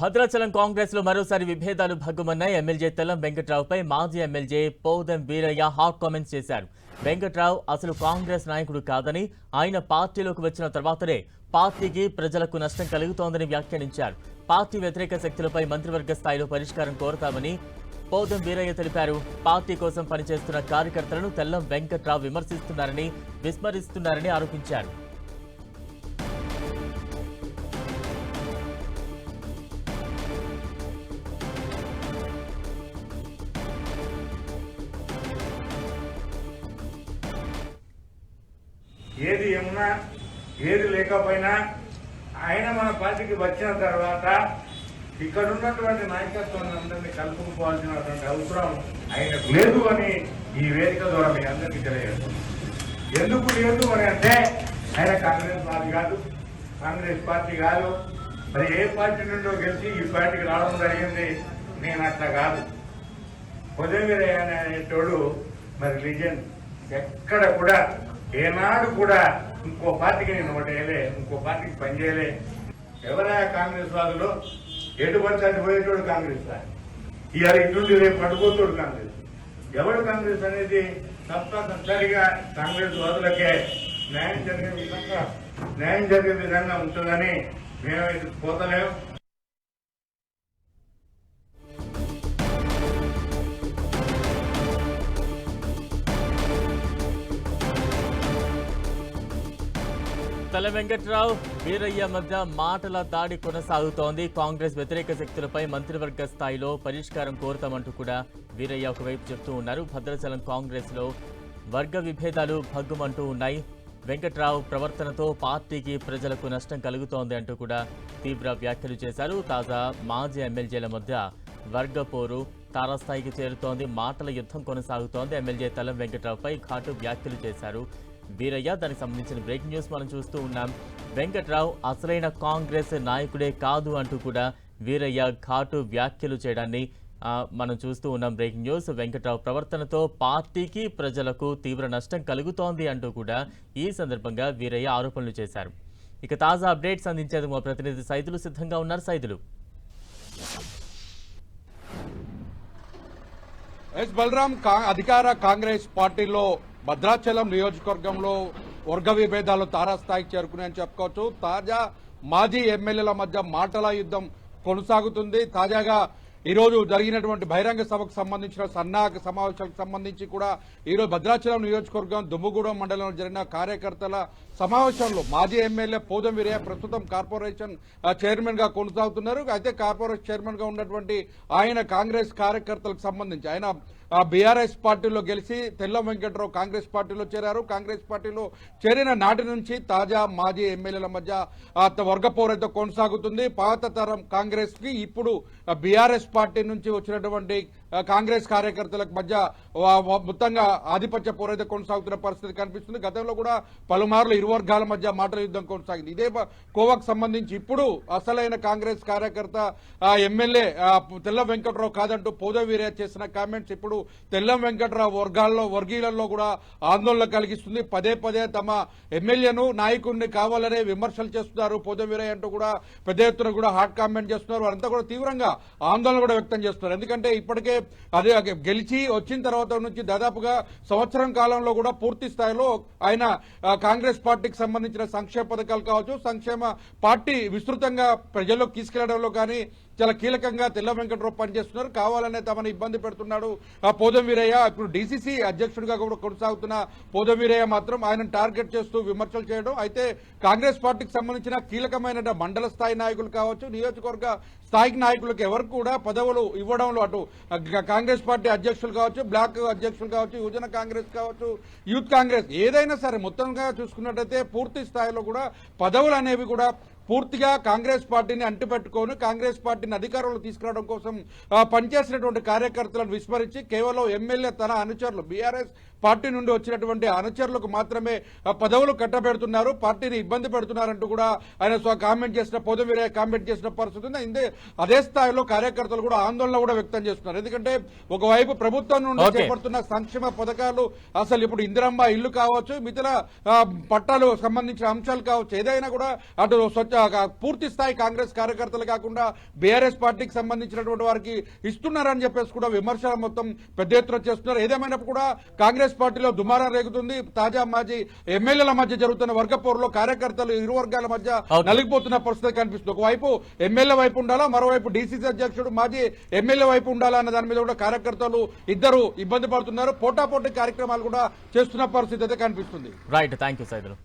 భద్రాచలం కాంగ్రెస్లో మరోసారి విభేదాలు భగ్గుమన్నాయి. ఎమ్మెల్యే తెల్లం వెంకట్రావుపై మాజీ ఎమ్మెల్యే పోదం వీరయ్య హాట్ కామెంట్స్ చేశారు. వెంకట్రావు అసలు కాంగ్రెస్ నాయకుడు కాదని ఆయన పార్టీలోకి వచ్చిన తర్వాతనే పార్టీకి ప్రజలకు నష్టం కలుగుతోందని వ్యాఖ్యానించారు. పార్టీ వ్యతిరేక శక్తులపై మంత్రివర్గ స్థాయిలో పరిష్కారం కోరతామని పోదం వీరయ్య తెలిపారు. పార్టీ కోసం పనిచేస్తున్న కార్యకర్తలను తెల్లం వెంకట్రావు విమర్శిస్తున్నారని విస్మరిస్తున్నారని ఆరోపించారు. ఏది ఏమున్నా ఏది లేకపోయినా ఆయన మన పార్టీకి వచ్చిన తర్వాత ఇక్కడ ఉన్నటువంటి నాయకత్వాన్ని అందరినీ కలుపుకుపోవాల్సినటువంటి అవసరం ఆయనకు లేదు అని ఈ వేదిక ద్వారా మీ అందరికీ తెలియజేస్తున్నాం. ఎందుకు లేదు అని అంటే ఆయన కాంగ్రెస్ పార్టీ కాదు కాంగ్రెస్ పార్టీ కాదు. మరి ఏ పార్టీ నుండో గెలిచి ఈ పార్టీకి రావడం జరిగింది నేను అట్లా కాదు. ఉదయవీరయ్య అనేటోడు మరి లిజెండ్. ఎక్కడ కూడా ఏనాడు కూడా ఇంకో పార్టీకి నేను ఓటేయలే ఇంకో పార్టీకి పనిచేయలే. ఎవరా కాంగ్రెస్ వాదులు? ఎటువంటి అటు పోయేటోడు కాంగ్రెస్ ఇవాళ ఇటుండి రేపు పట్టుకోతోడు కాంగ్రెస్. ఎవడు కాంగ్రెస్ అనేది తప్పనిసరిగా కాంగ్రెస్ వాదులకే న్యాయం జరిగే విధంగా న్యాయం జరిగే విధంగా ఉంటుందని మేము ఇది పోతలేము తల వెంకట్రావు వీరయ్య మధ్య మాటల దాడి కొనసాగుతోంది. కాంగ్రెస్ వ్యతిరేక శక్తులపై మంత్రివర్గ స్థాయిలో పరిష్కారం కోరుతామంటూ కూడా వీరయ్య ఒకవైపు చెప్తూ ఉన్నారు. భద్రాచలం కాంగ్రెస్లో వర్గ విభేదాలు భగ్గుమంటూ ఉన్నాయి. వెంకట్రావు ప్రవర్తనతో పార్టీకి ప్రజలకు నష్టం కలుగుతోంది అంటూ కూడా తీవ్ర వ్యాఖ్యలు చేశారు. తాజా మాజీ ఎమ్మెల్యేల మధ్య వర్గ పోరు తారాస్థాయికి చేరుతోంది. మాటల యుద్ధం కొనసాగుతోంది. ఎమ్మెల్యే తలం వెంకట్రావుపై ఘాటు వ్యాఖ్యలు చేశారు. వీరయ్య దానికి సంబంధించిన బ్రేకింగ్ న్యూస్ మనం చూస్తూ ఉన్నాం. వెంకట్రావు అసలైన కాంగ్రెస్ నాయకుడే కాదు అంటూ కూడా వీరయ్య ఘాటు వ్యాఖ్యలు చేయడాన్ని మనం చూస్తూ ఉన్నాం బ్రేకింగ్ న్యూస్. వెంకట్రావు ప్రవర్తనతో పార్టీకి ప్రజలకు తీవ్ర నష్టం కలుగుతోంది అంటూ కూడా ఈ సందర్భంగా వీరయ్య ఆరోపణలు చేశారు. ఇక తాజా అప్డేట్స్ అందించేందుకు మా ప్రతినిధి సైదులు. సిద్ధంగా ఉన్నారు సైదులు. ఎస్ బలరాం కా- అధికార కాంగ్రెస్ పార్టీలో భద్రాచలం నియోజకవర్గంలో వర్గ విభేదాలు తారాస్థాయికి చేరుకున్నాయని చెప్పుకోవచ్చు. తాజా మాజీ ఎమ్మెల్యేల మధ్య మాటల యుద్ధం కొనసాగుతుంది. తాజాగా ఈరోజు జరిగినటువంటి బహిరంగ సభకు సంబంధించిన సన్నాహక సమావేశాలకు సంబంధించి కూడా ఈ రోజు భద్రాచలం నియోజకవర్గం దుమ్ముగూడెం మండలంలో జరిగిన కార్యకర్తల సమావేశంలో మాజీ ఎమ్మెల్యే పోదం వీరయ్య ప్రస్తుతం కార్పొరేషన్ చైర్మన్గా కొనసాగుతున్నారు. అయితే కార్పొరేషన్ చైర్మన్గా ఉన్నటువంటి ఆయన కాంగ్రెస్ కార్యకర్తలకు సంబంధించి ఆయన బీఆర్ఎస్ పార్టీలో గెలిచి తెల్ల వెంకటరావు కాంగ్రెస్ పార్టీలో చేరారు. కాంగ్రెస్ పార్టీలో చేరిన నాటి నుంచి తాజా మాజీ ఎమ్మెల్యేల మధ్య త- వర్గ కొనసాగుతుంది. పాత తరం కాంగ్రెస్కి ఇప్పుడు బీఆర్ఎస్ పార్టీ నుంచి వచ్చినటువంటి కాంగ్రెస్ కార్యకర్తలకు మధ్య మొత్తంగా ఆధిపత్య పోరైతే కొనసాగుతున్న పరిస్థితి కనిపిస్తుంది. గతంలో కూడా పలుమార్లు ఇరు వర్గాల మధ్య మాటల యుద్ధం కొనసాగింది. ఇదే కోవాకు సంబంధించి ఇప్పుడు అసలైన కాంగ్రెస్ కార్యకర్త ఎమ్మెల్యే తెల్ల వెంకట్రావు కాదంటూ పోదవీరయ్య చేసిన కామెంట్స్ ఇప్పుడు తెల్లం వెంకట్రావు వర్గాల్లో వర్గీయులలో కూడా ఆందోళన కలిగిస్తుంది. పదే పదే తమ ఎమ్మెల్యేను నాయకుడిని కావాలనే విమర్శలు చేస్తున్నారు. పోదవీరయ్య అంటూ కూడా పెద్ద ఎత్తున కూడా హాట్ కామెంట్ చేస్తున్నారు. వారంతా కూడా తీవ్రంగా ఆందోళన కూడా వ్యక్తం చేస్తున్నారు. ఎందుకంటే ఇప్పటికే అదే గెలిచి వచ్చిన తర్వాత నుంచి దాదాపుగా సంవత్సరం కాలంలో కూడా పూర్తి స్థాయిలో ఆయన కాంగ్రెస్ పార్టీకి సంబంధించిన సంక్షేమ పథకాలు కావచ్చు సంక్షేమ పార్టీ విస్తృతంగా ప్రజల్లోకి తీసుకెళ్ళడంలో కానీ చాలా కీలకంగా తెల్ల వెంకటరావు పనిచేస్తున్నారు. కావాలనే తమను ఇబ్బంది పెడుతున్నాడు. ఆ పోదం వీరయ్య ఇప్పుడు డీసీసీ అధ్యక్షుడిగా కూడా కొనసాగుతున్న పోదం వీరయ్య మాత్రం ఆయన టార్గెట్ చేస్తూ విమర్శలు చేయడం. అయితే కాంగ్రెస్ పార్టీకి సంబంధించిన కీలకమైన మండల స్థాయి నాయకులు కావచ్చు నియోజకవర్గ స్థాయికి నాయకులకు ఎవరు కూడా పదవులు ఇవ్వడంలో అటు కాంగ్రెస్ పార్టీ అధ్యక్షులు కావచ్చు బ్లాక్ అధ్యక్షులు కావచ్చు యువజన కాంగ్రెస్ కావచ్చు యూత్ కాంగ్రెస్ ఏదైనా సరే మొత్తంగా చూసుకున్నట్టయితే పూర్తి స్థాయిలో కూడా పదవులు అనేవి కూడా పూర్తిగా కాంగ్రెస్ పార్టీని అంటిపెట్టుకొని కాంగ్రెస్ పార్టీని అధికారంలో తీసుకురావడం కోసం పనిచేసినటువంటి కార్యకర్తలను విస్మరించి కేవలం ఎమ్మెల్యే తన అనుచరులు బీఆర్ఎస్ పార్టీ నుండి వచ్చినటువంటి అనుచరులకు మాత్రమే పదవులు కట్టబెడుతున్నారు పార్టీని ఇబ్బంది పెడుతున్నారంటూ కూడా ఆయన కామెంట్ చేసిన పొదవీరే కామెంట్ చేసిన పరిస్థితి ఉంది ఇందే అదే స్థాయిలో కార్యకర్తలు కూడా ఆందోళన కూడా వ్యక్తం చేస్తున్నారు ఎందుకంటే ఒకవైపు ప్రభుత్వం నుండి. చేపడుతున్న సంక్షేమ పథకాలు అసలు ఇప్పుడు ఇందిరమ్మ ఇల్లు కావచ్చు ఆ, పట్టాలు సంబంధించిన అంశాలు కావచ్చు ఏదైనా కూడా అటు స్వచ్ఛ పూర్తి స్థాయి కాంగ్రెస్ కార్యకర్తలు కాకుండా బీఆర్ఎస్ పార్టీకి సంబంధించినటువంటి వారికి ఇస్తున్నారని చెప్పేసి కూడా విమర్శలు మొత్తం పెద్ద ఎత్తున చేస్తున్నారు. ఏదేమైనప్పుడు కూడా కాంగ్రెస్ పార్టీలో దుమారం రేగుతుంది. తాజా మాజీ ఎమ్మెల్యేల మధ్య జరుగుతున్న వర్గ పోరులో కార్యకర్తలు ఇరు వర్గాల మధ్య. నలిగిపోతున్న పరిస్థితి కనిపిస్తుంది. ఒకవైపు ఎమ్మెల్యే వైపు ఉండాలా మరోవైపు డీసీసీ అధ్యక్షుడు మాజీ ఎమ్మెల్యే వైపు ఉండాలా అన్న దాని మీద కూడా కార్యకర్తలు ఇద్దరు ఇబ్బంది పడుతున్నారు. పోటాపోటీ కార్యక్రమాలు కూడా చేస్తున్న పరిస్థితి అయితే కనిపిస్తుంది. Right thank you Saidulu